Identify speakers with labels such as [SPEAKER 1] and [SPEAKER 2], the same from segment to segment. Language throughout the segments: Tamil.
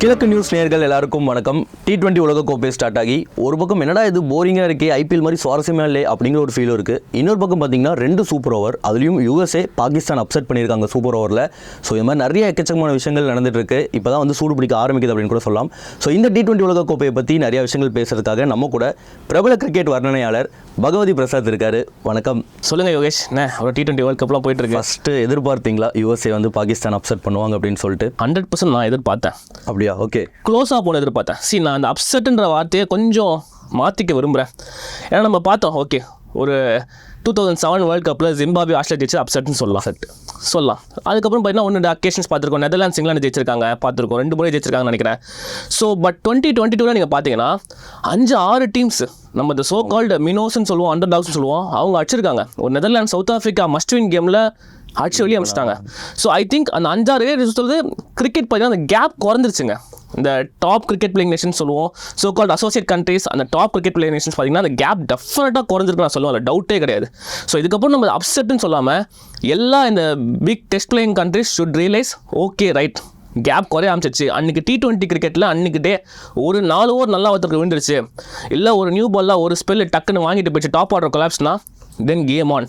[SPEAKER 1] கிழக்கு நியூஸ் நேர்கள் எல்லாருக்கும் வணக்கம். டி டுவெண்ட்டி உலகக்கோப்பை ஸ்டார்ட் ஆகி ஒரு பக்கம் என்னடா இது போரிங்காக இருக்கே ஐபிஎல் மாதிரி சுவாரஸ்யமாக இல்லை அப்படிங்கிற ஒரு ஃபீல் இருக்குது இன்னொரு பக்கம் பார்த்தீங்கன்னா ரெண்டு சூப்பர் ஓவர் அதுலேயும் யூஎஸ்ஏ பாகிஸ்தான் அப்செட் பண்ணியிருக்காங்க சூப்பர் ஓவரில் ஸோ இது மாதிரி நிறைய எக்கச்சக்கமான விஷயங்கள் நடந்துட்டு இருக்கு. இப்போ தான் வந்து சூடு பிடிக்க ஆரம்பிக்குது அப்படின்னு கூட சொல்லலாம். ஸோ இந்த டி டுவெண்ட்டி உலகக்கோப்பையை பற்றி நிறைய விஷயங்கள் பேசுறதுக்காக நம்ம கூட பிரபல கிரிக்கெட் வர்ணனையாளர் பகவதி பிரசாத் இருக்காரு. வணக்கம்.
[SPEAKER 2] சொல்லுங்க யோகேஷ் என்ன ஒரு டி டுவெண்ட்டி வேர்ல்ட் கப்லாம் போயிட்டு இருக்கு
[SPEAKER 1] ஃபஸ்ட்டு எதிர்பார்த்தீங்களா? யூஎஸ்ஏ வந்து பாகிஸ்தான் அப்செட் பண்ணுவாங்க அப்படின்னு சொல்லிட்டு?
[SPEAKER 2] ஹண்ட்ரட் பர்சன்ட் நான் எதிர்பார்த்தேன்.
[SPEAKER 1] அப்படியா? ஓகே
[SPEAKER 2] க்ளோஸாக போன எதிர்பார்த்தேன். சி நான் அந்த அப்செட்டுன்ற வார்த்தையை கொஞ்சம் மாற்றிக்க விரும்புகிறேன் ஏன்னா நம்ம பார்த்தோம் ஓகே ஒரு டூ தௌசண்ட் செவன் வேர்ல்ட் கப்பில் ஜிம்பாபி ஆஸ்திரேலியா ஜெயிச்சு அப்செட்னு சொல்லலாம். செட் சொல்லலாம். அதுக்கப்புறம் பார்த்தீங்கன்னா ஒன்று அக்கேஷன்ஸ் பார்த்துருக்கோம். நெதர்லாண்ட்ஸ் இங்கிலாந்து ஜெயிச்சிருக்காங்க. பார்த்துருக்கோம். ரெண்டு முறை ஜெயிச்சிருக்காங்கன்னு நினைக்கிறேன். ஸோ பட் டுவெண்ட்டி டுவெண்ட்டி டூவில் நீங்கள் பார்த்தீங்கன்னா அஞ்சு ஆறு டீம்ஸ் நம்ம இந்த சோ கால்டு மினோஸ்னு சொல்லுவோம் அண்டர் டாக்ஸ்னு சொல்லுவோம் அவங்க அடிச்சிருக்காங்க. ஒரு Netherland South Africa must win கேமில் அடிச்சு வெளியே அமைச்சிட்டாங்க. ஸோ ஐ திங்க் அந்த அஞ்சாறு பேர் சொல்றது கிரிக்கெட் பார்த்தீங்கன்னா அந்த கேப் குறைஞ்சிருச்சுங்க. இந்த டாப் கிரிக்கெட் பிளேயிங் நேஷன் சொல்லுவோம். ஸோ கால்ட் அசோசியேட் கண்ட்ரீஸ் அந்த டாப் கிரிக்கெட் பிளேயிங் நேஷன்ஸ் பார்த்தீங்கன்னா அந்த கேப் டெஃபினட்டாக குறைஞ்சிருக்கு நான் சொல்லுவேன். அதில் டவுட்டே கிடையாது. ஸோ இதுக்கப்புறம் நம்ம அப்செட்னு சொல்லாமல் எல்லா இந்த big test playing countries should realise okay right gap குறைய ஆரம்பிச்சிச்சு அன்றைக்கி டி டுவெண்ட்டி கிரிக்கெட்டில் அன்றைக்கி டே ஒரு நாலு ஓவர் நல்லா ஒருத்தருக்கு விழுந்துருச்சு. இல்லை ஒரு நியூ பால்லாம் ஒரு ஸ்பெல் டக்குன்னு வாங்கிட்டு போயிடுச்சு. டாப் ஆர்டர் கொலாப்ஸ்னால் தென் கேம் ஆன்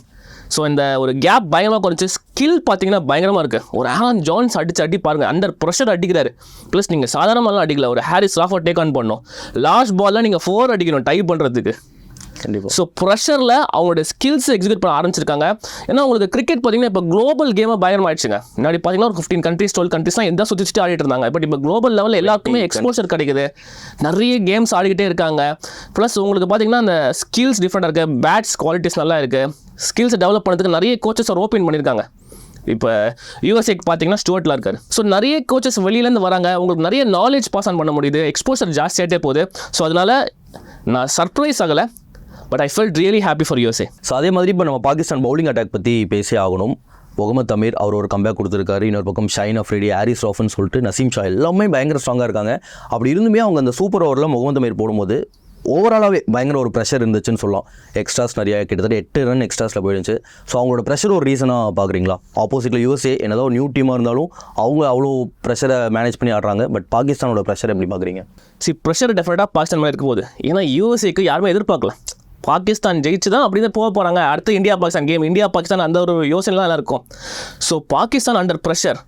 [SPEAKER 2] ஸோ இந்த ஒரு கேப் பயங்கரமாக குறைச்சி ஸ்கில் பார்த்தீங்கன்னா பயங்கரமாக இருக்குது ஒரு ஆலன் ஜான்ஸ் அடிச்சு அடி பாருங்கள் அண்டர் ப்ரெஷர் அடிக்கிறாரு. ப்ளஸ் நீங்கள் சாதாரணமாலாம் அடிக்கல. ஒரு ஹாரிஸ் ராஃபர் டேக் ஆன் பண்ணணும் லாஸ்ட் பால்லாம் நீங்கள் ஃபோர் அடிக்கணும் டைப் பண்ணுறதுக்கு
[SPEAKER 1] கண்டிப்பாக
[SPEAKER 2] ஸோ ப்ரெஷரில் அவங்களோட ஸ்கில்ஸ் எக்ஸிக்யூட் பண்ண ஆரம்பிச்சிருக்காங்க. ஏன்னா உங்களுக்கு கிரிக்கெட் பார்த்தீங்கன்னா இப்போ குளோபல் கேமாக பயங்கரமாயிடுச்சுங்க. முன்னாடி பார்த்தீங்கன்னா ஒரு ஃபிஃப்டீன் கண்ட்ரீஸ் டுவெல் கண்ட்ரீஸ்லாம் எந்த சுற்றி சுற்றி ஆடிட்டு இருந்தாங்க. பட் இப்போ குளோபல் லெவலில் எல்லாருக்குமே எக்ஸ்போசர் கிடைக்குது. நிறைய கேம்ஸ் ஆடிக்கிட்டே இருக்காங்க. ப்ளஸ் உங்களுக்கு பார்த்தீங்கன்னா அந்த ஸ்கில்ஸ் டிஃப்ரெண்டாக இருக்குது பேட்ஸ் குவாலிட்டிஸ் நல்லா இருக்குது ஸ்கில்ஸை டெவலப் பண்ணுறதுக்கு நிறைய கோச்சஸ் ஓப்பன் பண்ணியிருக்காங்க. இப்போ யூஎஸ்ஏக்கு பார்த்தீங்கன்னா ஸ்டுவர்ட்டில் இருக்காரு. ஸோ நிறைய கோச்சஸ் வெளியிலேருந்து வராங்க. உங்களுக்கு நிறைய நாலேஜ் பாஸ் ஆன் பண்ண முடியுது. எக்ஸ்போசர் ஜாஸ்தியாகிட்டே போகுது. ஸோ அதனால் நான் சர்ப்ரைஸ் ஆகலை. But I felt really happy for USA
[SPEAKER 1] so அதே மாதிரி இப்போ நம்ம பாகிஸ்தான் பவுலிங் அட்டாக் பற்றி பேசி ஆகணும். முகமது அமீர் அவர் ஒரு கம்பேக் கொடுத்துருக்காரு. இன்னொரு பக்கம் ஷைன் அஃப்ரிடி ஹாரிஸ் ராஃபன் சொல்லிட்டு நசீம் ஷா எல்லாமே பயங்கர ஸ்ட்ராங்காக இருக்காங்க. அப்படி இருந்துமே அவங்க அந்த சூப்பர் ஓவரில் முகமது அமீர் போடும்போது ஓவராலாகவே பயங்கர ஒரு ப்ரெஷர் இருந்துச்சுன்னு சொல்லலாம். எக்ஸ்ட்ராஸ் நிறைய கிட்டத்தட்ட எட்டு ரன் எக்ஸ்ட்ராஸில் போயிடுச்சு. ஸோ அவங்களோட ப்ரெஷர் ஒரு ரீசனாக பார்க்குறீங்களா? ஆப்போசிட்டில் யூஎஸ்ஏ என்னதான் நியூ டீமாக இருந்தாலும் அவங்க அவ்வளோ ப்ரெஷரை மேனேஜ் பண்ணி ஆடுறாங்க. பட் பாகிஸ்தானோட ப்ரெஷர் எப்படி பார்க்குறீங்க?
[SPEAKER 2] சி ப்ரெஷர் டெஃபினட்டாக பாகிஸ்தான் மேலே இருக்க போகுது ஏன்னா யூஎஸ்ஏக்கு யாருமே எதிர்பார்க்கல. பாகிஸ்தான் ஜெயிச்சு தான் அப்படி தான் போக போகிறாங்க அடுத்து India Pakistan game India Pakistan அந்த ஒரு யோசனை இருக்கும் so Pakistan under pressure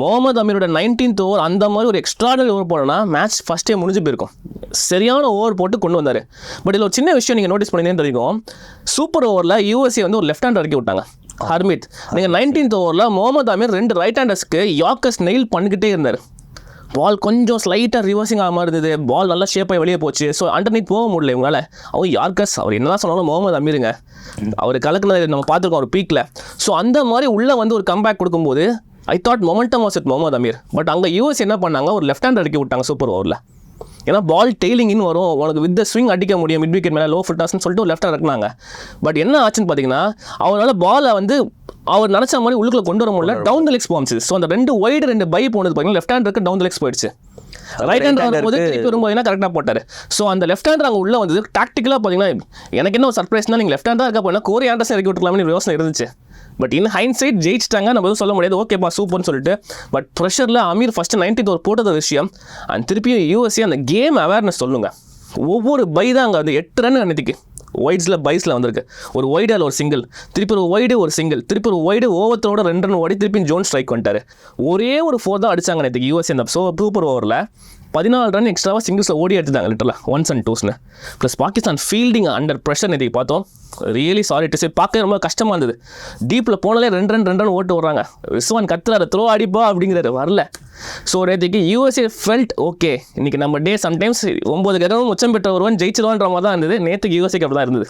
[SPEAKER 2] Muhammad அமீரோட nineteenth over அந்த மாதிரி ஒரு எக்ஸ்ட்ராடனரி ஓவர் போனோன்னா மேட்ச் ஃபஸ்ட்டே முடிஞ்சு போயிருக்கும். சரியான ஓவர் போட்டு கொண்டு வந்தார். பட் இதில் ஒரு சின்ன விஷயம் நீங்கள் நோட்டீஸ் பண்ணீங்கன்னு தெரியும் சூப்பர் ஓவரில் யூஎஸ்ஏ வந்து ஒரு லெஃப்ட் ஹேண்ட் இறக்கி விட்டாங்க. ஹர்மித் நீங்கள் நைன்டீன்த் ஓவரில் முகமது அமீர் ரெண்டு ரைட் ஹேண்டர்ஸ்க்கு யாக்கர்ஸ் நெயில் பண்ணிக்கிட்டே இருந்தார். பால் கொஞ்சம் ஸ்லைட்டாக ரிவர்சிங் ஆகாம இருந்தது. பால் நல்லா ஷேப் ஆகி வெளியே போச்சு. ஸோ அண்டர்நீட் போக முடியல இவங்களால. அவர் யார்கஸ்? அவர் என்னதான் சொன்னாலும் முகமது அமீருங்க. அவர் கலக்குனது நம்ம பார்த்துருக்கோம் ஒரு பீக்கில் ஸோ அந்த மாதிரி உள்ளே வந்து ஒரு கம்பேக் கொடுக்கும்போது I thought momentum was it Mohammad Amir. But அங்கே யூஎஸ் என்ன பண்ணாங்க? ஒரு லெஃப்ட் ஹேண்ட் அடிக்க விட்டாங்க சூப்பர் ஓவரில் ஏன்னா பால் டெய்லிங் இன் வரும். உனக்கு வித் ஸ்விங் அடிக்க முடியும் மிட் விக்கெட் மேலே லோ ஃபிட்னஸ்னு சொல்லிட்டு ஒரு லெஃப்ட் இறக்குனாங்க. பட் என்ன ஆச்சுன்னு பார்த்தீங்கன்னா அவரால் பாலை வந்து அவர் நினச்ச மாதிரி உள்ளுக்குள்ள கொண்டு வர முடியல. டவுன் த லெக்ஸ் போச்சு ஸோ அந்த ரெண்டு ஒய்டு ரெண்டு பை போனது பார்த்தீங்கன்னா லெஃப்ட் ஹேண்டருக்கு டவுன் த லெக்ஸ் போயிடுச்சு. ரைட் ஹேண்ட் வரும்போது திருப்பி வரும்போது கரெக்டாக போட்டார். ஸோ அந்த லெஃப்ட் ஹேண்டர் அங்கே உள்ள வந்து டாக்டிக்கலாக பார்த்தீங்கன்னா எனக்கு என்ன ஒரு சர்ப்ரைஸ்னா நீங்கள் லெஃப்ட் ஹேண்டாக இருக்க போனால் கோரி ஆண்டர்ஸ் இறக்கி விட்டுருக்கலாம்னு யோசனை இருந்துச்சு. பட் இன் ஹைன் சைட் ஜெயிச்சிட்டாங்க. நம்ம எதுவும் சொல்ல முடியாது. ஓகேப்பா சூப்பர்னு சொல்லிட்டு. பட் ப்ரெஷரில் அமீர் ஃபஸ்ட்டு நைன்டீன் ஒரு போட்டது விஷயம். அண்ட் திருப்பி யூஎஸ்ஏ அந்த கேம் அவேர்னஸ் சொல்லுங்கள் ஒவ்வொரு பை தான் அங்கே அந்த எட்டு ரன் அன்னைக்கு. ஒயிட்ஸில் பைஸில் வந்திருக்கு. ஒரு ஒய்டால் ஒரு சிங்கிள் திருப்பி ஒரு ஒய்டு ஒரு சிங்கிள் திருப்பி ஒரு ஒய்டு ஓவத்தோட ரெண்டு ரன் ஓடி திருப்பி ஜோன் ஸ்ட்ரைக் பண்ணிட்டாரு ஒரே ஒரு ஃபோர் தான் அடிச்சாங்க நேற்றுக்கு யூஎஸ் இந்த சோ சூப்பர் ஓவரில் பதினாலு ரன் எக்ஸ்ட்ராவாக சிங்கிள்ஸில் ஓடி எடுத்துட்டாங்க லிட்டரில் ones and டூஸில் plus Pakistan fielding under pressure நேற்றுக்கு பார்த்தோம். ரியலி சாரி டு சே பார்க்க ரொம்ப கஷ்டமாக இருந்தது. டீப்பில் போனாலே ரெண்டு ரன் ரெண்டு ரன் ஓட்டு விட்றாங்க விஸ்வான் கத்துறாரு த்ரோ அடிப்பா அப்படிங்கிறாரு வரல. ஸோ நேற்றுக்கு யூஎஸ்ஏ ஃபெல்ட் ஓகே இன்றைக்கி நம்ம டே சம்டைம்ஸ் ஒம்பது கிரகம் உச்சம் பெற்ற ஒருவன் ஜெயிச்சிருவான்ற மாதிரி தான் இருந்தது. நேற்றுக்கு யூஎஸ்ஏக்கு அப்படி தான் இருந்தது.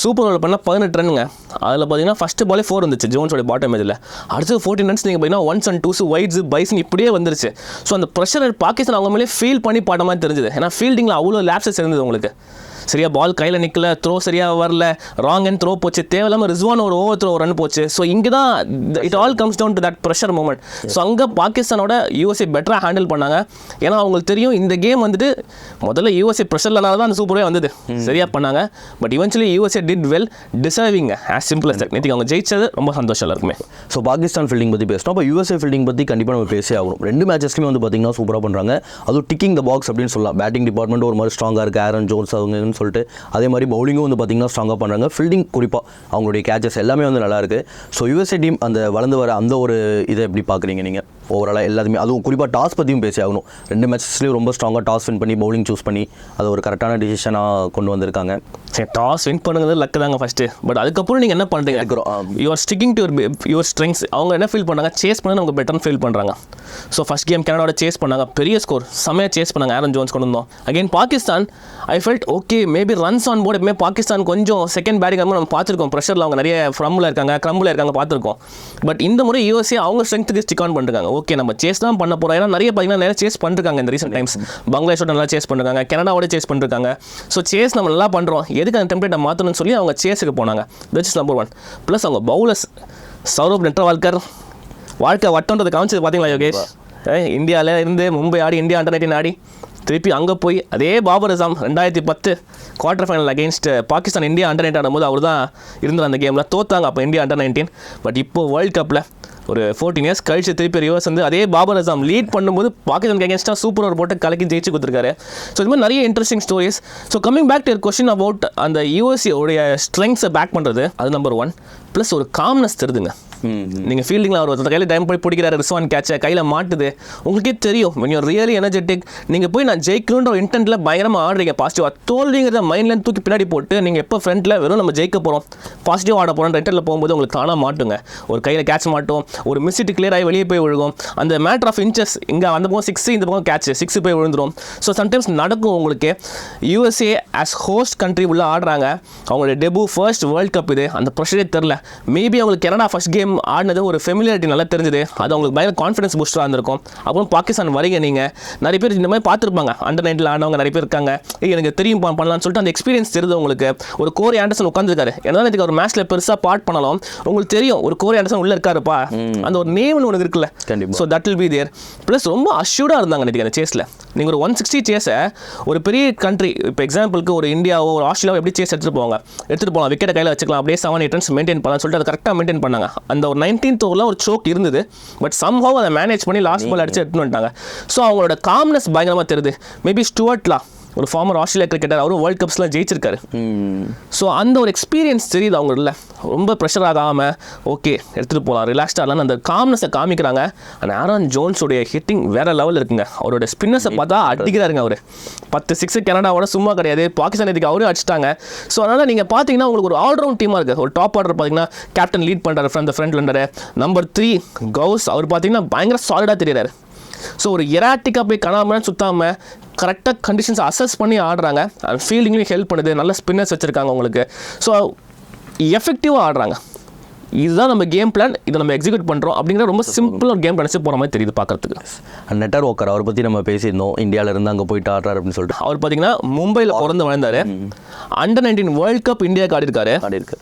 [SPEAKER 2] சூப்பர் ஓவர் பண்ணால் பதினெட்டு ரன்னுங்க. அதில் பார்த்தீங்கன்னா ஃபஸ்ட்டு பாலே ஃபோர் வந்துச்சு ஜோன்ஸோட பாட்டம் இதில் அடுத்து ஃபோர்டீன் ரன்ஸ் நீங்கள் பார்த்தீங்கன்னா ஒன்ஸ் அண்ட் டூஸ் ஒயிட்ஸ் பைஸ்னு இப்படியே வந்துருச்சு. ஸோ அந்த ப்ரெஷர் பாகிஸ்தான் அவங்க மேலே ஃபீல் பண்ணி பாட்ட மாதிரி தெரிஞ்சுது. ஏன்னா ஃபீல்டிங்கில் அவ்வளோ லேப்ஸஸ் இருந்தது உங்களுக்கு. சரியா பால் கையில் நிற்கல த்ரோ சரியாக வரல ராங் அண்ட் த்ரோ போச்சு. தேவையில்லாமல் ரிஸ்வான் ஒரு ஓவர் த்ரோ ரன் போச்சு. ஸோ இங்கே தான் it all comes down to that pressure moment so அங்கே பாகிஸ்தானோட யூஎஸ்ஏ பெட்டராக ஹேண்டில் பண்ணாங்க. ஏன்னா அவங்களுக்கு தெரியும் இந்த கேம் வந்துட்டு முதல்ல யூஎஸ்ஏ ப்ரெஷர்லனால தான் அந்த சூப்பரே வந்தது. சரியா பண்ணாங்க. But eventually USA did well deserving as simple as that. நேற்று அவங்க ஜெயிச்சது ரொம்ப சந்தோஷம் எல்லாருக்குமே.
[SPEAKER 1] ஸோ பாகிஸ்தான் ஃபீல்டிங் பற்றி பேசணும் அப்போ யூஎஸ்ஏ ஃபீல்டிங் பற்றி கண்டிப்பாக நம்ம பேசே ஆகணும். ரெண்டு மேட்சஸ்லையுமே வந்து பார்த்தீங்கன்னா சூப்பராக பண்ணுறாங்க அதுவும் டிக்கிங் த பாக்ஸ் அப்படின்னு சொல்லலாம். பேட்டிங் டிபார்ட்மெண்ட் ஒரு மாதிரி ஸ்ட்ராங்காக இருக்குது ஆரன் ஜோன்ஸ் அவங்கன்னு சொல்லிட்டு அதே மாதிரி பவுலிங்கும் வந்து பார்த்தீங்கன்னா ஸ்ட்ராங்காக பண்ணுறாங்க ஃபீல்டிங் குறிப்பாக அவங்களுடைய கேச்சஸ் எல்லாமே வந்து நல்லாயிருக்கு ஸோ யுஎஸ்ஏ டீம் அந்த வளர்ந்து வர அந்த ஒரு இதை எப்படி பார்க்குறீங்க நீங்கள் ஓவராலாக எல்லாத்துமே அதுவும் குறிப்பாக டாஸ் பற்றியும் பேசி ஆகணும் ரெண்டு மேட்சஸ்லேயும் ரொம்ப ஸ்ட்ராங்காக டாஸ் வின் பண்ணி பவுலிங் சூஸ் பண்ணி அது ஒரு கரெக்டான டிசிஷனாக கொண்டு வந்திருக்காங்க.
[SPEAKER 2] சரி டாஸ் வின் பண்ணுங்கிறது லக்கு தாங்க ஃபஸ்ட்டு பட் அதுக்கப்புறம் நீங்கள் என்ன பண்ணுறீங்க. Your sticking to your strengths அவங்க என்ன ஃபீல் பண்ணாங்க? சேஸ் பண்ண அவங்க பெட்டர்னு ஃபீல் பண்ணுறாங்க ஸோ ஃபஸ்ட் கேம் கனடாவோட சேஸ் பண்ணாங்க. பெரிய ஸ்கோர் செம்மையாக சேஸ் பண்ணாங்க ஆரன் ஜோன்ஸ் கொண்டு வந்தோம். Again Pakistan I felt okay maybe runs on board எப்பவுமே பாகிஸ்தான் கொஞ்சம் செகண்ட் பேட்டிங் நம்ம பார்த்துருக்கோம். ப்ரெஷரில் அவங்க நிறைய ஃப்ரம்மில் இருக்காங்க க்ரம்பில் இருக்காங்க பார்த்துருக்கோம். பட் இந்த முறை யூஎஸ்ஏ அவங்க ஸ்ட்ரென்த்துக்கு ஸ்டிக் ஆன் பண்ணிருக்காங்க. ஓகே நம்ம சேஸ் தான் பண்ண போகிறோம் ஏன்னா நிறைய பார்த்தீங்கன்னா நிறைய சேஸ் பண்ணிருக்காங்க இந்த ரீசெண்ட் டைம்ஸ் பங்களாதேஷோட நல்லா சேஸ் பண்ணிருக்காங்க கனடாவோட சேஸ் பண்ணிருக்காங்க. ஸோ சேஸ் நம்ம நல்லா பண்ணுறோம் எதுக்கு அந்த டெம்ப்ளேட்டை மாற்றணும்னு சொல்லி அவங்க சேஸுக்கு போனாங்க. That's is number one plus அவங்க பவுலர்ஸ் சௌரப் நெட்ரவால்கர் வாழ்க்கை வட்டம்ன்றது காமிச்சது பார்த்தீங்களா யோகேஷ்? இந்தியாவில் இருந்து மும்பை ஆடி இந்தியா அண்டர் நைன்டீன் ஆடி திருப்பி அங்கே போய் அதே பாபர் அசாம் ரெண்டாயிரத்தி பத்து quarter final against Pakistan India under nineteen ஆடும்போது அவர் தான் இருந்தார் அந்த கேமில் தோத்தாங்க அப்போ இந்தியா அண்டர் நைன்டீன் பட் இப்போ வேர்ல்ட் கப்பில் ஒரு ஃபோர்டீன் இயர்ஸ் கழிச்சு திருப்பி ரிவர்ஸ் வந்து அதே பாபர் அசாம் லீட் பண்ணும்போது பாகிஸ்தான் அகேன்ஸ்டாக சூப்பர் ஓவர் போட்டு கலக்கி ஜெயிச்சு கொடுத்துருக்காரு. ஸோ இது மாதிரி நிறைய interesting stories so coming back to question about அந்த யூஎஸ்ஏ உடைய ஸ்ட்ரெங்ஸை பேக் பண்ணுறது அது நம்பர் ஒன் ப்ளஸ் ஒரு காம்னஸ் தருதுங்க. நீங்கள் ஃபீல்டிங்கில் அவர் ஒருத்தர் கையில் டைம் போய் பிடிக்கிறாரு ரிஸ்வான் கேட்சை கையில் மாட்டுது. உங்களுக்கே தெரியும் நீங்கள் you're ரியலி எனர்ஜெட்டிக் நீங்கள் போய் நான் ஜெயிக்கணுன்ற ஒரு இன்டென்ட்டில் பயங்கரமாக ஆடுறீங்க. பாசிட்டிவாக தோல்விங்கிறத மைண்ட்லேருந்து தூக்கி பின்னாடி போட்டு நீங்கள் எப்போ ஃப்ரண்ட்டில் வெறும் நம்ம ஜெயிக்க போகிறோம் பாசிட்டிவ் ஆட போகிறோம் இன்டென்ட்டில் போகும்போது உங்களுக்கு தானாக மாட்டுங்க. ஒரு கையில் கேட்ச் மாட்டோம் ஒரு மிஸ்ட்டு கிளியர் ஆகி வெளியே போய் விழுகும். அந்த மேட்ரு ஆஃப் இன்ச்சஸ் இங்கே அந்த பக்கம் சிக்ஸ் இந்த பக்கம் கேட்ச் சிக்ஸ் போய் விழுந்துரும். ஸோ சம்டைம்ஸ் நடக்கும் உங்களுக்கு யூஎஸ்ஏ ஆஸ் ஹோஸ்ட் கண்ட்ரி உள்ளே ஆடுறாங்க. அவங்களோட டெபு ஃபர்ஸ்ட் வேர்ல்ட் கப் இது. அந்த ப்ரெஷரே தெரில மேபி அவங்களுக்கு கனடா ஃபர்ஸ்ட் கேம் ஆடினது ஒரு ஃபெமிலியாரிட்டி நல்லா தெரிஞ்சது. அது அவங்களுக்கு பயங்கர கான்ஃபிடன்ஸ் பூஸ்டராக இருந்திருக்கும். அப்புறம் பாகிஸ்தான் வரீங்க நீங்கள் நிறைய பேர் இந்த மாதிரி பார்த்துருப்பாங்க. அண்டர் நைன்ட்டில் ஆனவங்க நிறைய பேர் இருக்காங்க. எனக்கு தெரியும் பண்ணலாம்னு சொல்லிட்டு அந்த எக்ஸ்பீரியன்ஸ் தெரியுது உங்களுக்கு. ஒரு கோரி ஆண்டர்சன் உட்காந்துருக்காரு என்ன இதுக்கு ஒரு மேட்ச்சில் பெருசாக பார்ட் பண்ணலாம் உங்களுக்கு தெரியும் ஒரு கோரி ஆண்டர்சன் உள்ள இருக்காருப்பா. அந்த ஒரு நேம்னு ஒன்று இருக்குல்ல. So that will be there plus ரொம்ப அஷ்யூர்டாக இருந்தாங்க நேற்று அந்த சேஸில் நீங்கள் ஒரு ஒன் சிக்ஸ்டி சேஸை ஒரு பெரிய கண்ட்ரி இப்போ எக்ஸாம்பிளுக்கு ஒரு இந்தியாவோ ஒரு ஆஸ்திரேலியாவோ எப்படி சேஸ் எடுத்துகிட்டு போவாங்க? எடுத்துகிட்டு போகலாம் விக்கெட்டை கையில் வச்சுக்கலாம் அப்படியே செவன் எயிட் ரன்ஸ் மெயின்டைன் பண்ணலாம் சொல்லிட்டு அதை கரெக்டாக மெயின்டைன் பண்ணாங்க. அந்த ஒரு நைன்டீன்த் ஓவரில் ஒரு சோக் இருந்தது. பட் சம்ஹவ் அதை மேனேஜ் பண்ணி லாஸ்ட் பால் அடிச்சு எடுத்துன்னு வந்துட்டாங்க. ஸோ அவங்களோட காம்னஸ் பயங்கரமாக தெரியுது. மேபி ஸ்டுவர்ட்லாம் ஒரு ஃபார்மர் ஆஸ்திரேலியா கிரிக்கெட்டர் அவரும் வேர்ல்ட் கப்ஸ்லாம் ஜெயிச்சிருக்காரு. ஸோ அந்த ஒரு எக்ஸ்பீரியன்ஸ் தெரியுது அவங்கள ரொம்ப ப்ரெஷர் ஆகாமல் ஓகே எடுத்துகிட்டு போகலாம் ரிலாக்ஸ்டாக அந்த காம்னஸை காமிக்கிறாங்க. அந்த ஆரன் ஜோன்ஸோடைய ஹிட்டிங் வேற லெவலில் இருக்குங்க. அவரோட ஸ்பின்னர்ஸை பார்த்தா அடிக்கிறாருங்க அவர். பத்து சிக்ஸ் கனடாவோட சும்மா கிடையாது. பாகிஸ்தான் இதுக்கு அவரும் அடிச்சிட்டாங்க. ஸோ அதனால் நீங்கள் பார்த்தீங்கன்னா உங்களுக்கு ஒரு ஆல்ரவுண்ட் டீமாக இருக்குது ஒரு டாப் ஆர்டர் பார்த்தீங்கன்னா கேப்டன் லீட் பண்ணுறாரு ஃப்ரம் த ஃப்ரண்ட் லண்டரு நம்பர் த்ரீ கவுஸ். அவர் பார்த்தீங்கன்னா பயங்கர சாலிடாக தெரியுறாரு. ஸோ ஒரு எராட்டிக்காக போய் காணாமல் சுத்தாமல் கரெக்டாக கண்டிஷன்ஸ் அசஸ் பண்ணி ஆடுறாங்க. அண்ட் ஃபீல்டிங்லேயும் ஹெல்ப் பண்ணுது. நல்ல ஸ்பின்னர்ஸ் வச்சுருக்காங்க உங்களுக்கு. ஸோ எஃபெக்டிவாக ஆடுறாங்க. இதுதான் நம்ம கேம் பிளான் இதை நம்ம எக்ஸிக்யூட் பண்ணுறோம் அப்படிங்கிற ரொம்ப சிம்பிள் ஒரு கேம் பிளான் போகிற மாதிரி தெரியுது பார்க்கறதுக்கு.
[SPEAKER 1] நெட்டர் ஓக்கர் அவரை பற்றி நம்ம பேசியிருந்தோம். இந்தியாவில் இருந்து அங்கே போயிட்டு ஆடுறாரு அப்படின்னு சொல்லிட்டு.
[SPEAKER 2] அவர் பார்த்தீங்கன்னா மும்பையில் பிறந்து வளர்ந்தாரு. அண்டர் நைன்டீன் வேர்ல்ட் கப் இந்தியாவுக்கு ஆடிருக்காரு
[SPEAKER 1] ஆடி இருக்கு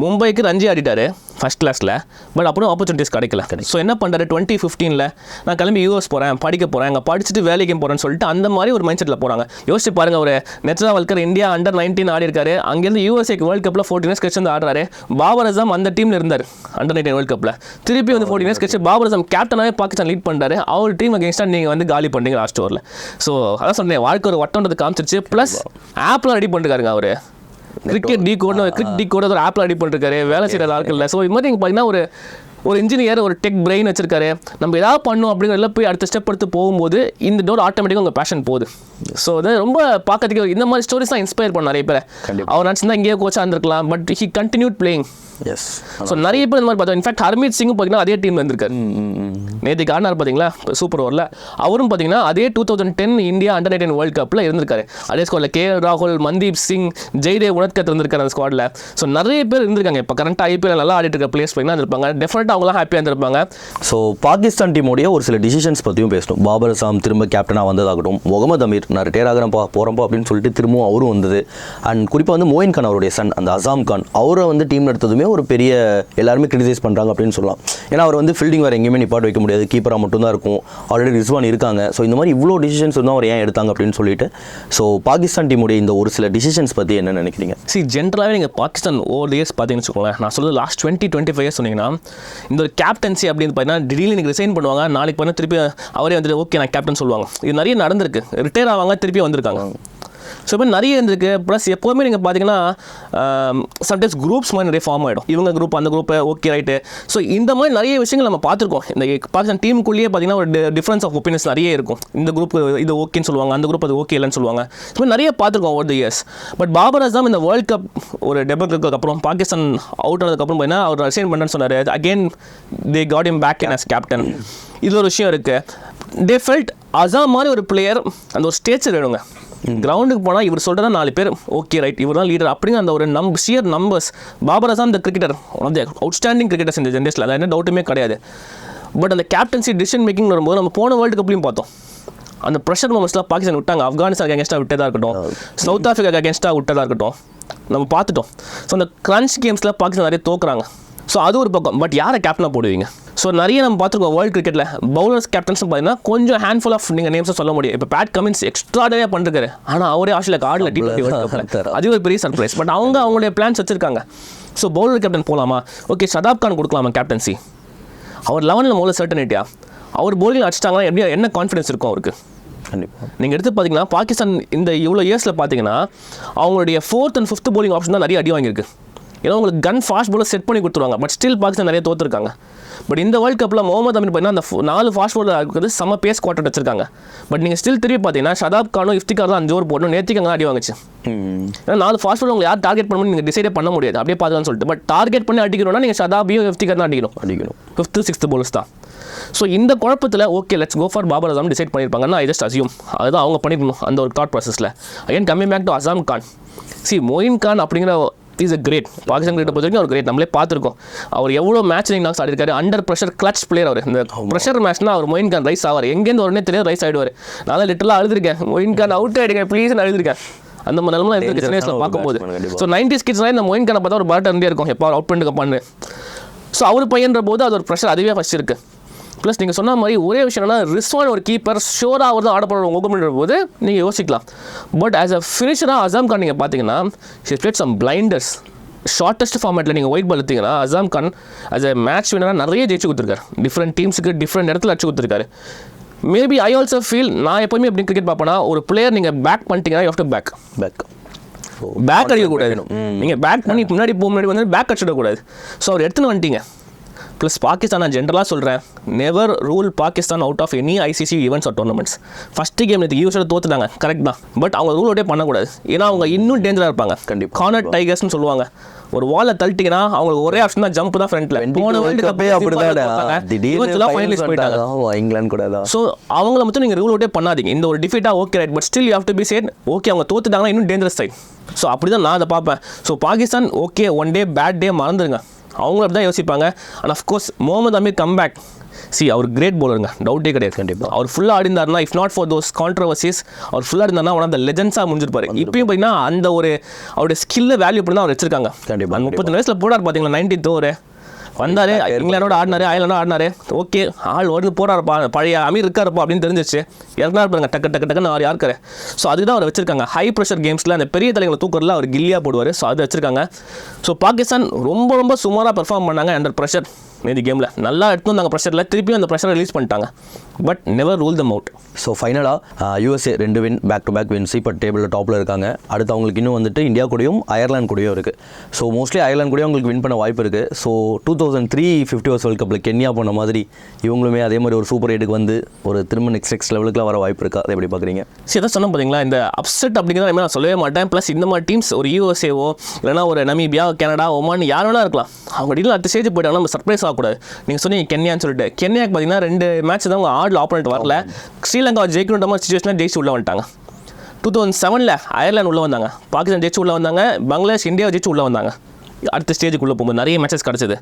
[SPEAKER 2] மும்பைக்கு ரஞ்சி ஆடிட்டாரு ஃபர்ஸ்ட் கிளாஸில் பட் அப்புறம் ஆப்பர்ச்சுனிட்டிஸ் கிடைக்கல. ஸோ என்ன பண்ணுறாரு டுவெண்ட்டி ஃபிஃப்டீனில் நான் கிளம்பி யூஎஸ் போகிறேன் படிக்க போகிறேன் அங்கே படிச்சுட்டு வேலைக்கு போகிறேன்னு சொல்லிட்டு அந்த மாதிரி ஒரு மைண்ட் செட்டில் போகிறாங்க யோசிச்சு பாருங்க ஒரு Netravalkar India under nineteen ஆடி இருக்காரு. அங்கேருந்து யூஎஸ்ஏக்கு வேர்ல்ட் கப்பில் ஃபோர்டீன் இயர்ஸ் கழிச்சு வந்து ஆடுறாரு. பாபர் அசாம் அந்த டீமில் இருந்தார் அண்டர் நைன்டீன் வேர்ல்ட் கப்பில் திருப்பி வந்து ஃபோர்டீன் இயர்ஸ் கழிச்சு பாபர் அசாம் கேப்டனாகவே பாகிஸ்தான் லீட் பண்ணுறாரு அவர் டீம் அகேன்ஸ்டாக நீங்கள் வந்து காலி பண்ணுறீங்க லாஸ்ட் ஓவரில் ஸோ அதான் சொன்னேன் வாழ்க்கை ஒரு வட்டம்ன்றது காமிச்சிருச்சு. ப்ளஸ் ஆப்லாம் ரெடி பண்ணிருக்காருங்க அவர். Cricket decode cricket decode ஒரு ஆப்பில் ரெடி பண்ணிருக்காரு வேலை செய்கிற ஆட்கள் ஸோ இது மாதிரி நீங்கள் பார்த்தீங்கன்னா ஒரு ஒரு இன்ஜினியர் ஒரு டெக் பிரெயின் வச்சிருக்காரு. நம்ம ஏதாவது பண்ணணும் அப்படிங்கிறதுல போய் அடுத்த ஸ்டெப் எடுத்து போகும்போது இந்த டோர் ஆட்டோமேட்டிக்காக உங்கள் பேஷன் போகுது. ஸோ அது ரொம்ப பார்க்கறதுக்கு இந்த மாதிரி ஸ்டோரிஸ் தான் இன்ஸ்பயர் பண்ண நிறைய பேர். அவர் நினச்சிருந்தா இங்கேயே கோச்சாக இருந்திருக்கலாம் but he continued playing
[SPEAKER 1] as
[SPEAKER 2] so நிறைய பேர் இந்த மாதிரி பார்த்தோம். இன்ஃபேக்ட் ஹர்மீத் சிங்கும் பார்த்தீங்கன்னா அதே டீமில் இருந்திருக்காரு. நேற்றுக்கு ஆடினார் பார்த்தீங்களா? சூப்பர் ஓவரில் அவரும் பார்த்தீங்கன்னா அதே two thousand ten India under nineteen world கப்பில் இருந்திருக்காரு. அதே ஸ்குவாடில் கே ராகுல் மந்தீப் சிங் ஜெய்தேவ் உனத்கத் இருந்திருக்காரு அந்த ஸ்குவாடில் ஸோ நிறைய பேர் இருந்திருக்காங்க. இப்போ கரண்ட்டாக ஐபிஎல் நல்லா ஆடிட்டு இருக்க பிளேஸ் பார்த்தீங்கன்னா இருப்பாங்க டெஃபினட்டாக அவங்களாம் ஹாப்பியாக இருந்திருப்பாங்க.
[SPEAKER 1] ஸோ பாகிஸ்தான் டீமோடைய ஒரு சில டிசிஷன்ஸ் பற்றியும் பேசணும். பாபர் அசாம் திரும்ப கேப்டனாக வந்ததாகட்டும் முகமது அமீர் நான் ரிட்டையர் ஆகிறப்பா போகிறப்போ அப்படின்னு சொல்லிட்டு திரும்பவும் அவரும் வந்தது. அண்ட் குறிப்பாக வந்து மோயின் கான் அவருடைய சன் அந்த அசாம் கான் அவரை வந்து டீம் எடுத்ததுமே ஒரு பெரிய எல்லாருமே கிரிட்டிசைஸ் பண்ணுறாங்க அப்படின்னு சொல்லலாம். ஏன்னா அவர் வந்து ஃபீல்டிங் வேறு எங்கேயுமே நிப்பாட் வைக்க முடியாது. கீப்பராக மட்டும்தான் இருக்கும். ஆல்ரெடி ரிஸ்வான் இருக்காங்க. ஸோ இந்த மாதிரி இவ்வளோ டிசிஷன்ஸ் வந்து அவர் ஏன் எடுத்தாங்க அப்படின்னு சொல்லிட்டு ஸோ பாகிஸ்தான் டீமுடைய இந்த ஒரு சில டிசிஷன்ஸ் பற்றி என்ன நினைக்கிறீங்க?
[SPEAKER 2] சி ஜென்ரலாகவே நீங்கள் பாகிஸ்தான் ஓவர் இயர்ஸ் பார்த்தீங்கன்னு வச்சுக்கோங்களேன் நான் சொல்லுது last twenty twenty five years சொன்னீங்கன்னா இந்த ஒரு கேப்டன்சி அப்படின்னு பார்த்தீங்கன்னா திடீர்னு நீங்கள் ரிசைன் பண்ணுவாங்க. நாளைக்கு பண்ண திருப்பி அவரே வந்துட்டு ஓகே நான் கேப்டன் சொல்லுவாங்க. இது நிறைய நடந்திருக்கு. ரிட்டையர் ஆவாங்க திருப்பி வந்திருக்காங்க. ஸோ இப்போ நிறைய இருந்திருக்கு. ப்ளஸ் எப்போவுமே நீங்கள் பார்த்தீங்கன்னா சம்டைம்ஸ் குரூப்ஸ் மாதிரி நிறைய ஃபார்ம் ஆகிடும் இவங்க குரூப் அந்த குரூப்பு ஓகே ரைட்டு ஸோ இந்த மாதிரி நிறைய விஷயங்கள் நம்ம பார்த்துருக்கோம். இந்த பாகிஸ்தான் டீமுக்குள்ளேயே பார்த்தீங்கன்னா ஒரு டிஃப்ரென்ஸ் ஆஃப் ஒப்பீனியன்ஸ் நிறைய இருக்கும். இந்த குரூப் இது ஓகேன்னு சொல்லுவாங்க. அந்த குரூப் அது ஓகே இல்லைன்னு சொல்லுவாங்க. ஸோ நிறைய பார்த்துருக்கோம் over the years but Babar Azam இந்த வேர்ல்ட் கப் ஒரு டெபக்கு அப்புறம் பாகிஸ்தான் அவுட் ஆனதுக்கப்புறம் பார்த்தீங்கன்னா அவர் ரிசைன் பண்ணேன்னு சொன்னார். Again they got him back as captain இது ஒரு விஷயம் இருக்குது தே ஃபெல்ட் அசாம் மாதிரி ஒரு பிளேயர் அந்த ஒரு ஸ்டேச்சர் வேணுங்க கிரவுண்டுக்கு போனால் இவர் சொல்கிறதா நாலு பேர் ஓகே ரைட் இவர் தான் லீடர் அப்படிங்கிற அந்த ஒரு நம் ஷியர் நம்பர்ஸ் பாபர் அசாம் இந்த cricketer one of the outstanding cricketers இந்த ஜென்ரேஷனில் அது என்ன டவுட்டுமே கிடையாது. பட் அந்த கேப்டன்சி டிசிஷன் மேக்கிங் வரும்போது நம்ம போன வேர்ல்டு கப்லையும் பார்த்தோம். அந்த ப்ரெஷர் மோமெண்ட்ஸ்லாம் பாகிஸ்தான் விட்டாங்க. ஆப்கானிஸ்தான் அகேன்ஸ்டாக விட்டதாக இருக்கட்டும். சவுத் ஆஃப்ரிக்கா அகேன்ஸ்டாக விட்டதாக இருக்கட்டும். நம்ம பார்த்துட்டோம். ஸோ அந்த கிரன்ச் கேம்ஸில் பாகிஸ்தான் நிறைய தோக்குறாங்க. ஸோ அது ஒரு பக்கம். பட் யாரை கேப்டனாக போடுவீங்க? ஸோ நிறைய நம்ம பார்த்துருக்கோம் வேர்ல்டு கிரிக்கெட்டில் பவுலர்ஸ் கேப்டன்ஸ் பார்த்தீங்கன்னா கொஞ்சம் ஹேண்ட்ஃபுல் ஆஃப் நீங்கள் நேம்ஸை சொல்ல முடியும். இப்போ பேட் கமின்ஸ் எக்ஸ்ட்ராடரியாக பண்ணிருக்காரு. ஆனால் அவரே ஆஸ்திரேலியா ஆடல டி டுவெண்ட்டி அது ஒரு பெரிய சர்ப்ரைஸ் பட் அவங்க அவங்களுடைய பிளான்ஸ் வச்சிருக்காங்க. ஸோ பவுலர் கேப்டன் போகலாமா ஓகே ஷதாப் கான் கொடுக்கலாமா கேப்டன்சி அவர் லெவனில் முதல்ல சர்டனிட்டியா அவர் bowling அடிச்சிட்டாங்கன்னா எப்படி என்ன கான்ஃபிடன்ஸ் இருக்கும் அவருக்கு?
[SPEAKER 1] கண்டிப்பாக
[SPEAKER 2] நீங்கள் எடுத்து பார்த்தீங்கன்னா பாகிஸ்தான் இந்த இவ்வளோ இயர்ஸில் பார்த்தீங்கன்னா அவங்களுடைய fourth and fifth bowling option தான் நிறைய அடி வாங்கியிருக்கு. ஏன்னா உங்களுக்கு கன் ஃபாஸ்ட் bowler செட் பண்ணி கொடுத்துருவாங்க. பட் ஸ்டில் பாகிஸ்தான் நிறைய தோத்துருக்காங்க. பட் இந்த வேர்ல்ட் கப்பில் முகமது அமீர் பார்த்தீங்கன்னா அந்த நாலு ஃபாஸ்ட் bowler இருக்கிறது செம்ம பேஸ் குவார்டர் வச்சிருக்காங்க. பட் நீங்கள் ஸ்டில் திரும்பி பார்த்தீங்கன்னா ஷதாப் கானும் இஃப்திகார் தான் அஞ்சு ஓவர் போடணும். நேற்றுக்கு அடி வாங்குச்சு. ஏன்னா நாலு ஃபாஸ்ட் bowler உங்களை யார் டார்கெட் பண்ணணும் நீங்கள் டிசைடே பண்ண முடியாது. அப்படியே பார்த்துக்கலாம்னு சொல்லிட்டு. பட் டார்கெட் பண்ணி அடிக்கணும்னா நீங்கள் ஷதாபியும் இஃப்திகார் தான் அடிக்கணும்.
[SPEAKER 1] அடிக்கணும்.
[SPEAKER 2] ஃபிஃப்த்து சிக்ஸ்த்து bowlers தான். ஸோ இந்த குழப்பத்தில் okay let's go for Babar Azam decide பண்ணியிருப்பாங்கன்னா I just assume அதுதான் அவங்க பண்ணிக்கணும் அந்த ஒரு தாட் ப்ராசஸில் again coming back to Azam Khan see Moin Khan அப்படிங்கிற is a great Pakistan cricket பொறுத்த வரைக்கும் அவர் கிரேட் நம்மளே பார்த்துருக்கோம். அவர் எவ்வளோ மேட்ச் நீங்கள் நாங்கள் ஆடிருக்காரு. அண்டர் ப்ரெஷர் கிளச் பிளேயர் அவர். இந்த ப்ரெஷர் மேட்ச்னா அவர் மொயின் கான் ரைஸ் ஆவார். எங்கேருந்து உடனே தெரியாது ரைஸ் ஆகிடுவார் நான் லிட்டலாக அழுதுருக்கேன். மொயின் கான் அவுட் ஆகிடுங்க ப்ளீஸ்னு அழுதுருக்கேன். அந்த மாதிரி நிலமெல்லாம் இருக்கு சின்ன பார்க்கும்போது. ஸோ நைன்டி ஸ்கிட்ஸ்லாம் இந்த மொயின் கானை பார்த்தா ஒரு பேட்டர் இருந்தே இருக்கும் எப்போ அவுட் பண்ணிட்டு கப்பான்னு. ஸோ அவர் பையன்ற போது அது ஒரு ப்ரெஷர் அதுவே ஃபஸ்ட் இருக்குது ப்ளஸ் நீங்கள் சொன்ன மாதிரி ஒரே விஷயம் என்னன்னா ரிஸ்வான் ஒரு கீப்பர் ஷோராக அவர் தான் ஆட போகிற பண்ணுற போது நீங்கள் யோசிக்கலாம். பட் ஆஸ் அ ஃபினிஷராக அசாம் கான் நீங்கள் பார்த்தீங்கன்னா she played some blinders shortest ஃபார்மேட்டில் நீங்கள் ஒயிட் பால் எடுத்தீங்கன்னா Azam Khan as a match வினராக நிறைய ஜெயிச்சு கொடுத்துருக்காரு. டிஃப்ரெண்ட் டீம்ஸுக்கு டிஃப்ரெண்ட் இடத்துல அடிச்சு கொடுத்துருக்காரு. மேபி ஐ ஆல்சோ ஃபீல் நான் எப்போவுமே எப்படி கிரிக்கெட் பார்ப்பேன்னா ஒரு பிளேயர் நீங்கள் பேக் பண்ணிட்டீங்கன்னா you to back
[SPEAKER 1] back
[SPEAKER 2] back அடிக்கக்கூடாது. நீங்கள் பேக் பண்ணி முன்னாடி போக முன்னாடி வந்து பேக் அடிச்சிடக்கூடாது. ஸோ அவர் எடுத்துன்னு வந்துட்டீங்க. ப்ளஸ் பாகிஸ்தான் நான் ஜென்ரலாக சொல்கிறேன் never rule Pakistan out of any ICC events or tournaments first game நேற்று யூஸோட தோத்துட்டாங்க. கரெக்ட் தான். பட் அவங்க ரூலோடே பண்ணக்கூடாது. ஏன்னா அவங்க இன்னும் டேஞ்சராக இருப்பாங்க.
[SPEAKER 1] கண்டிப்பா.
[SPEAKER 2] கார்னர் டைகர்ஸ்னு சொல்லுவாங்க. ஒரு வாலை தள்ளிட்டீங்கன்னா அவங்களுக்கு ஒரே ஆப்ஷன் தான் ஜம்ப் தான் ஃப்ரண்ட்ல போன வேர்ல்டு
[SPEAKER 1] கப்பே அப்படிதான் திடீர்னு
[SPEAKER 2] போயிட்டாங்க.
[SPEAKER 1] ஆமா, இங்கிலாந்து கூட தான்.
[SPEAKER 2] ஸோ அவங்கள மட்டும் நீங்கள் ரூல் அவுட்டே பண்ணாதீங்க. இந்த ஒரு டிஃபீட்டாக okay right but still you have to be sad okay அவங்க தோத்துட்டாங்கன்னா இன்னும் டேஞ்சரஸ் சைட் ஸோ அப்படி தான் நான் அதை பார்ப்பேன். So Pakistan okay one day bad day மறந்துடுங்க அவங்களும் அப்படி தான் யோசிப்பாங்க and of course Mohammad Amir come back see our great bowlerங்க டவுட்டே கிடையாது
[SPEAKER 1] கண்டிப்பா.
[SPEAKER 2] அவர் ஃபுல்லாக ஆடிந்தாருனா if not for those controversies அவர் ஃபுல்லாக இருந்தாருனா ஒன் ஆஃப் த லெஜன்ஸாக முடிஞ்சிருப்பாரு. இப்பயும் பார்த்தீங்கன்னா அந்த ஒரு அவருடைய ஸ்கில்லை வேல்யூ பண்ணி தான் அவர் வச்சிருக்காங்க.
[SPEAKER 1] கண்டிப்பா,
[SPEAKER 2] அந்த முப்பத்தி வயசில் போடார் பார்த்தீங்களா நைன்டீன்த் ஓவர்? வந்தாரு இங்கிலாண்டோட ஆடினாரு அயர்லாண்டோட ஆடினாரு. ஓகே ஆள் வந்து போறாருப்பா. பழைய அமீர் இருக்காருப்பா அப்படின்னு தெரிஞ்சிச்சு இறங்கினார் பாருங்க டக்கு டக்கு டக்குன்னு அவர் யாருக்காரு ஸோ அதுதான் அவர் வச்சிருக்காங்க. ஹை ப்ரெஷர் கேம்ஸில் அந்த பெரிய தலைங்களை தூக்குறதுல அவர் கில்லியாக போடுவார். ஸோ அது வச்சிருக்காங்க. ஸோ பாகிஸ்தான் ரொம்ப ரொம்ப சுமாராக பெர்ஃபார்ம் பண்ணாங்க அண்டர் ப்ரெஷர் இந்த கேமில் நல்லா எடுத்து வந்தாங்க ப்ரெஷரில் திருப்பியும் அந்த ப்ரெஷரை ரிலீஸ் பண்ணிட்டாங்க. But never rule them out
[SPEAKER 1] so ஃபைனலாக யூஎஸ்ஏ ரெண்டு win back to back wins இப்போ டேபிளில் டாப்பில் இருக்காங்க. அடுத்து அவங்களுக்கு இன்னும் வந்துட்டு இந்தியா கூடயும் அயர்லாந்து கூடயும் இருக்குது ஸோ மோஸ்ட்லி அயர்லாந்து கூடயும் அவங்களுக்கு வின் பண்ண வாய்ப்பு இருக்குது so two thousand three fifty overs world கப்பில் கென்யா போன மாதிரி இவங்களுமே அதே மாதிரி ஒரு சூப்பர் எயிட்டுக்கு வந்து ஒரு திரும்ப நெக்ஸ்ட் நெக்ஸ்ட் லெவலுக்குலாம் வர வாய்ப்பு இருக்கா. அதை எப்படி பார்க்குறீங்க
[SPEAKER 2] சரி தான் சொன்ன பார்த்தீங்களா இந்த அப்செட் அப்படிங்கிறத நான் சொல்லவே மாட்டேன். ப்ளஸ் இந்த மாதிரி டீம்ஸ் ஒரு யூஎஸ்ஏவோ இல்லைனா ஒரு நமீபியா கனடா ஒமான் யார் வேணா இருக்கலாம். அவங்க டீல் அடுத்த ஸ்டேஜ் போயிட்டாங்கன்னா நம்ம சர்ப்ரைஸ் ஆகக்கூடாது. நீங்கள் சொன்னீங்க கென்யான்னு சொல்லிட்டு. கென்யாக்கு பார்த்தீங்கன்னா ரெண்டு மேட்ச் தான் அவங்க ஆடில் ஆப்போனண்ட் வரல. ஸ்ரீலங்கா ஜெயிக்கணுன்ற சுச்சுவேஷனில் ஜெயிச்சு உள்ள வந்துட்டாங்க. டூ தௌசண்ட் செவனில் அயர்லாந்து உள்ளே வந்தாங்க. பாகிஸ்தான் ஜெயிச்சு உள்ளே வந்தாங்க. பங்களாதேஷ் இந்தியா ஜெயிச்சு உள்ளே வந்தாங்க. அடுத்த ஸ்டேஜுக்குள்ளே போகும்போது நிறைய மேட்சஸ் கிடச்சிது.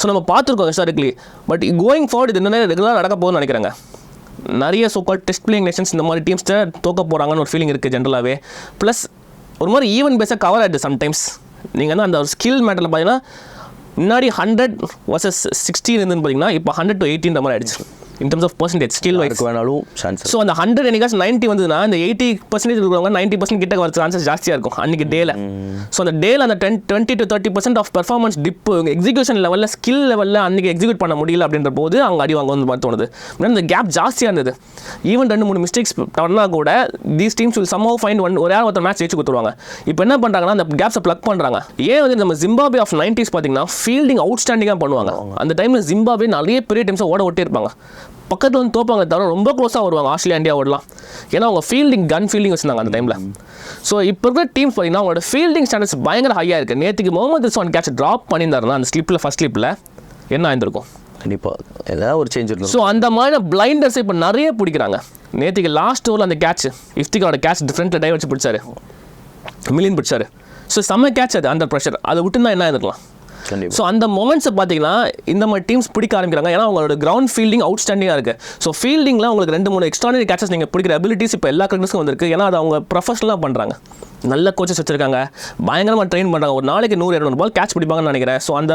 [SPEAKER 2] ஸோ நம்ம பார்த்துருக்கோம் ஹிஸ்டாரிக்லி பட் கோயிங் ஃபார்வர்ட் இது என்ன ரெகுலராக நடக்க போகுதுன்னு நினைக்கிறாங்க. நிறைய சோக்கால் டெஸ்ட் பிளேயிங் நேஷன்ஸ் இந்த மாதிரி டீம்ஸ்ட்டை தோக்க போகிறாங்கன்னு ஒரு ஃபீலிங் இருக்குது ஜென்ரலாகவே ப்ளஸ் ஒரு மாதிரி ஈவன் பேஸாக கவர் ஆகிடுது சம்டைம்ஸ் நீங்கள் வந்து அந்த ஒரு ஸ்கில் மேட்டரில் பார்த்தீங்கன்னா முன்னாடி ஹண்ட்ரட் வர்சஸ் சிக்ஸ்டீன் இருந்துன்னு பார்த்தீங்கன்னா இப்போ ஹண்ட்ரட் டு எயிட்டின்ற மாதிரி ஆயிடுச்சு. In terms of percentage skill wise
[SPEAKER 1] வேணாலும் சான்ஸ்
[SPEAKER 2] ஸோ அந்த ஹண்ட்ரட் என்னைக்காச்சும் நைன்ட்டி வந்ததுன்னா இந்த எயிட்டி பர்சன்டேஜ் இருக்கிறவங்க நைன்ட்டி பர்சன்ட் கிட்ட வர சான்சஸ் ஜாஸ்தியாக இருக்கும் அன்றைக்கி டேல ஸோ அந்த டேல அந்த ten twenty to thirty percent of performance dip execution லெவலில் ஸ்கில் லெவலில் அன்றைக்கி எக்ஸிக்யூட் பண்ண முடியல அப்படின்ற போது அவங்க அடி வாங்க வந்து தோணுது. இந்த கேப் ஜாஸ்தியாக இருந்தது. ஈவன் ரெண்டு மூணு மிஸ்டேக்ஸ் பண்ணால் கூட these teams will some find one ஒரு ஒருத்தர் மேட்ச் ஜெயிச்சு கொடுத்துருவாங்க. இப்போ என்ன பண்ணுறாங்கன்னா அந்த கேப்ஸை ப்ளக் பண்ணுறாங்க ஏன் வந்து நம்ம ஜிம்பாபே ஆஃப் நைன்டிஸ் பார்த்தீங்கன்னா ஃபீல்டிங் அவுட்ஸ்டாண்டிங்காக பண்ணுவாங்க. அந்த டைமில் ஜிம்பாபே நிறைய பெரிய டீம்ஸை ஓட ஒட்டி இருப்பாங்க பக்கத்தில் வந்து தோப்பாங்க தவிர ரொம்ப க்ளோஸாக வருவாங்க ஆஸ்திரேலியா இந்தியா ஓடலாம். ஏன்னா அவங்க ஃபீல்டிங் கன் ஃபீல்டிங் வச்சிருந்தாங்க அந்த டைமில் ஸோ இப்போ இருக்கிற டீம்ஸ் பார்த்தீங்கன்னா அவங்களோட ஃபீல்டிங் ஸ்டாண்டர்ட்ஸ் பயங்கர ஹையாக இருக்குது நேற்றுக்கு முகமது ரிஸ்வான் கேட்ச் ட்ராப் பண்ணியிருந்தாருன்னா அந்த ஸ்லிப்பில் ஃபஸ்ட் ஸ்லிப்பில் என்ன ஆயிருந்திருக்கும்?
[SPEAKER 1] கண்டிப்பாக ஏதாவது ஒரு சேஞ்ச் இருக்கும்
[SPEAKER 2] ஸோ அந்த மாதிரி பிளைண்டர்ஸ் இப்போ நிறைய பிடிக்கிறாங்க. நேற்றுக்கு லாஸ்ட் ஓவரில் அந்த கேட்ச் இஃப்திகாரோட கேட்ச் டிஃப்ரெண்ட்டில் டை வச்சு பிடிச்சாரு. மில்லியன் பிடிச்சாரு. ஸோ செம்ம கேட்ச் அது அந்த ப்ரெஷர் அதை விட்டுருந்தா என்ன இருக்கலாம் ஸோ அந்த மொமெண்ட்ஸை பார்த்தீங்கன்னா இந்த மாதிரி டீம்ஸ் பிடிக்க ஆரம்பிக்கிறாங்க. ஏன்னா அவங்களோட கிரவுண்ட் ஃபீல்டிங் அவுட்ஸ்டாண்டிங்காக இருக்குது ஸோ ஃபீல்டிங்கில் உங்களுக்கு ரெண்டு மூணு எக்ஸ்ட்ரானரி கேச்சஸ் நீங்கள் பிடிக்கிற அபிலிட்டிஸ் இப்போ எல்லா கிரிக்கெட்ஸ்க்கும் வந்திருக்கு. ஏன்னா அது அவங்க ப்ரொஃபஷனலாக பண்ணுறாங்க நல்ல கோச்சஸ் வச்சிருக்காங்க. பயங்கரமாக ட்ரெயின் பண்ணுறாங்க ஒரு நாளைக்கு நூறு இரநூறு பால் கேட்ச் பிடிப்பாங்கன்னு நினைக்கிறேன். ஸோ அந்த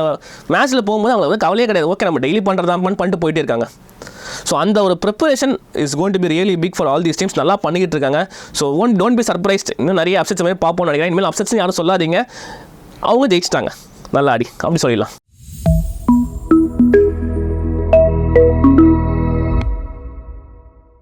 [SPEAKER 2] மேட்ச்சில் போகும்போது அவங்களுக்கு கவலையே கிடையாது. ஓகே நம்ம டெய்லி பண்ணுறதா பண்ணிட்டு போயிட்டே இருக்காங்க. ஸோ அந்த ஒரு preparation is going to be really big for all these teams நல்லா பண்ணிக்கிட்டு இருக்காங்க. So one don't be surprised இன்னும் நிறைய அப்செட்ஸ் மாதிரி பார்ப்போம்னு நினைக்கிறேன். இனிமேல் அப்செட்ஸ் யாரும் சொல்லாதீங்க. அவங்க ஜெயிச்சிட்டாங்க. நல்லா அடி. அப்படி சொல்லிடலாம்.